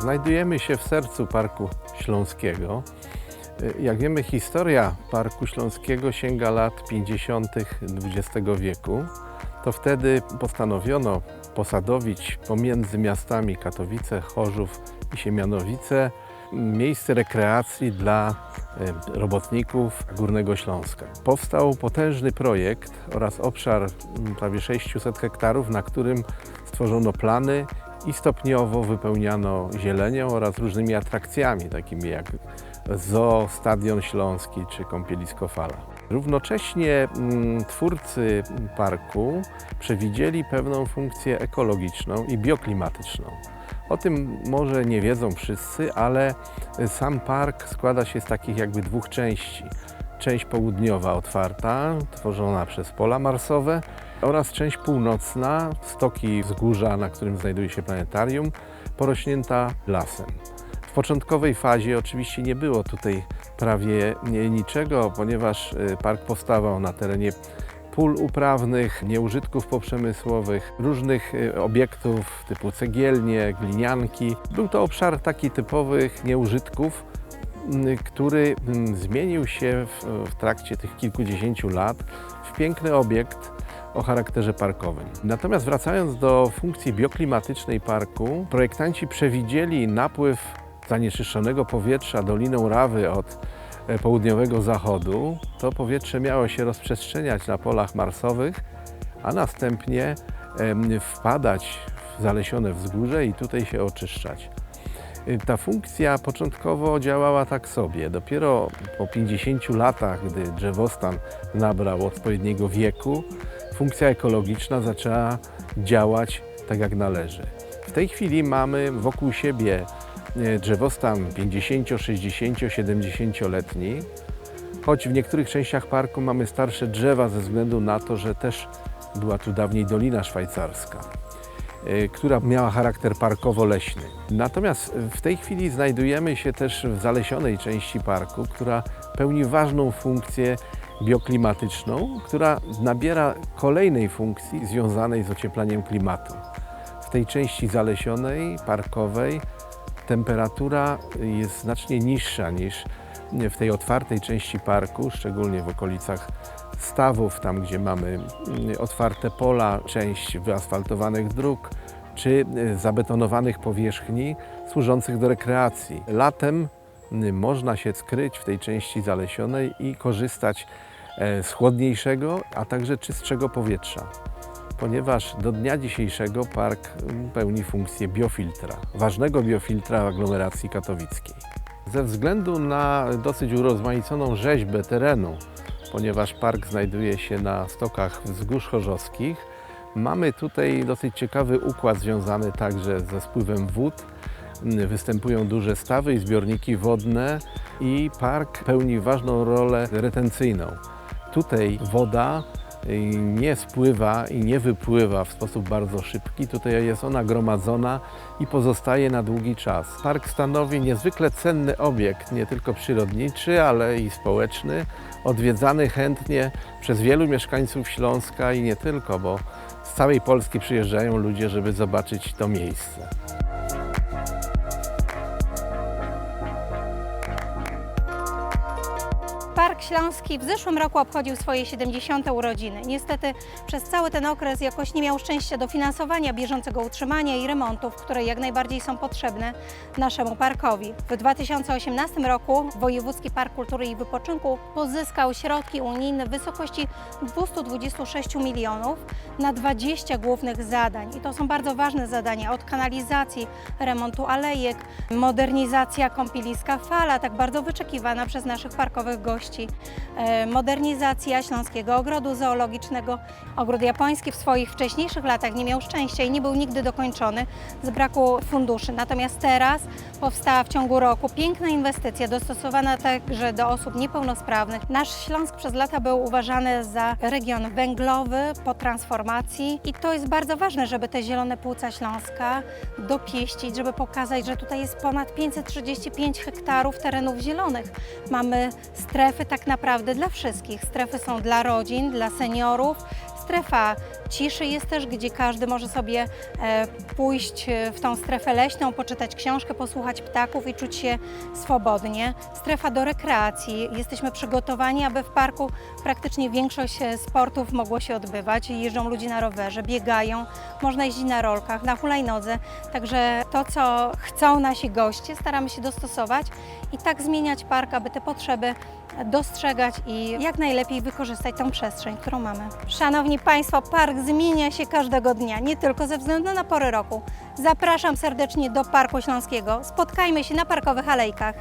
Znajdujemy się w sercu Parku Śląskiego. Y, Jak wiemy, historia Parku Śląskiego sięga lat 50. XX wieku. To wtedy postanowiono posadowić pomiędzy miastami Katowice, Chorzów i Siemianowice miejsce rekreacji dla y, robotników Górnego Śląska. Powstał potężny projekt oraz obszar mm, prawie 600 hektarów, na którym stworzono plany i stopniowo wypełniano zielenią oraz różnymi atrakcjami, takimi jak zoo, Stadion Śląski czy Kąpielisko Fala. Równocześnie mm, twórcy parku przewidzieli pewną funkcję ekologiczną i bioklimatyczną. O tym może nie wiedzą wszyscy, ale sam park składa się z takich jakby dwóch części. Część południowa otwarta, tworzona przez pola marsowe oraz część północna, stoki wzgórza, na którym znajduje się planetarium, porośnięta lasem. W początkowej fazie oczywiście nie było tutaj prawie niczego, ponieważ y, park powstawał na terenie pól uprawnych, nieużytków poprzemysłowych, różnych y, obiektów typu cegielnie, glinianki. Był to obszar taki typowych nieużytków, m, który m, zmienił się w, w trakcie tych kilkudziesięciu lat w piękny obiekt o charakterze parkowym. Natomiast wracając do funkcji bioklimatycznej parku, projektanci przewidzieli napływ zanieczyszczonego powietrza doliną Rawy od e, południowego zachodu. To powietrze miało się rozprzestrzeniać na polach marsowych, a następnie wpadać w zalesione wzgórze i tutaj się oczyszczać. Y, Ta funkcja początkowo działała tak sobie. Dopiero po 50 latach, gdy drzewostan nabrał odpowiedniego wieku, funkcja ekologiczna zaczęła działać tak jak należy. W tej chwili mamy wokół siebie e, drzewostan 50, 60, 70-letni, choć w niektórych częściach parku mamy starsze drzewa ze względu na to, że też była tu dawniej Dolina Szwajcarska y, która miała charakter parkowo-leśny. Natomiast w tej chwili znajdujemy się też w zalesionej części parku, która pełni ważną funkcję bioklimatyczną, która nabiera kolejnej funkcji związanej z ocieplaniem klimatu. W tej części zalesionej, parkowej, temperatura jest znacznie niższa niż w tej otwartej części parku, szczególnie w okolicach stawów, tam gdzie mamy mm, otwarte pola, część wyasfaltowanych dróg czy y, zabetonowanych powierzchni służących do rekreacji. Latem y, można się skryć w tej części zalesionej i korzystać z chłodniejszego, a także czystszego powietrza ponieważ do dnia dzisiejszego park pełni funkcję biofiltra, ważnego biofiltra aglomeracji katowickiej. Ze względu na dosyć urozmaiconą rzeźbę terenu, ponieważ park znajduje się na stokach wzgórz chorzowskich, mamy tutaj dosyć ciekawy układ związany także ze spływem wód. Występują duże stawy i zbiorniki wodne i park pełni ważną rolę retencyjną. Tutaj woda y, nie spływa i nie wypływa w sposób bardzo szybki. Tutaj jest ona gromadzona i pozostaje na długi czas. Park stanowi niezwykle cenny obiekt, nie tylko przyrodniczy, ale i społeczny, odwiedzany chętnie przez wielu mieszkańców Śląska i nie tylko, bo z całej Polski przyjeżdżają ludzie, żeby zobaczyć to miejsce. Park Śląski w zeszłym roku obchodził swoje 70. urodziny. Niestety przez cały ten okres jakoś nie miał szczęścia do finansowania bieżącego utrzymania i remontów, które jak najbardziej są potrzebne naszemu parkowi. W 2018 roku Wojewódzki Park Kultury i Wypoczynku pozyskał środki unijne w wysokości 226 milionów na 20 głównych zadań. I to są bardzo ważne zadania od kanalizacji, remontu alejek, modernizacja kąpieliska Fala, tak bardzo wyczekiwana przez naszych parkowych gości, e, modernizacja Śląskiego Ogrodu Zoologicznego. Ogród japoński w swoich wcześniejszych latach nie miał szczęścia i nie był nigdy dokończony z braku funduszy. Natomiast teraz powstała w ciągu roku piękna inwestycja dostosowana także do osób niepełnosprawnych. Nasz Śląsk przez lata był uważany za region węglowy po transformacji i to jest bardzo ważne, żeby te zielone płuca Śląska dopieścić, żeby pokazać, że tutaj jest ponad 535 hektarów terenów zielonych. Mamy strefy tak naprawdę dla wszystkich. Strefy są dla rodzin, dla seniorów, Strefa ciszy jest też, gdzie każdy może sobie e, pójść e, w tą strefę leśną, poczytać książkę, posłuchać ptaków i czuć się swobodnie. Strefa do rekreacji. Jesteśmy przygotowani, aby w parku praktycznie większość e, sportów mogło się odbywać. Jeżdżą ludzie na rowerze, biegają, można jeździć na rolkach, na hulajnodze. Także to, co chcą nasi goście, staramy się dostosować i tak zmieniać park, aby te potrzeby dostrzegać i jak najlepiej wykorzystać tą przestrzeń, którą mamy. Szanowni Państwo, park zmienia się każdego dnia, nie tylko ze względu na porę roku. Zapraszam serdecznie do Parku Śląskiego. Spotkajmy się na parkowych alejkach.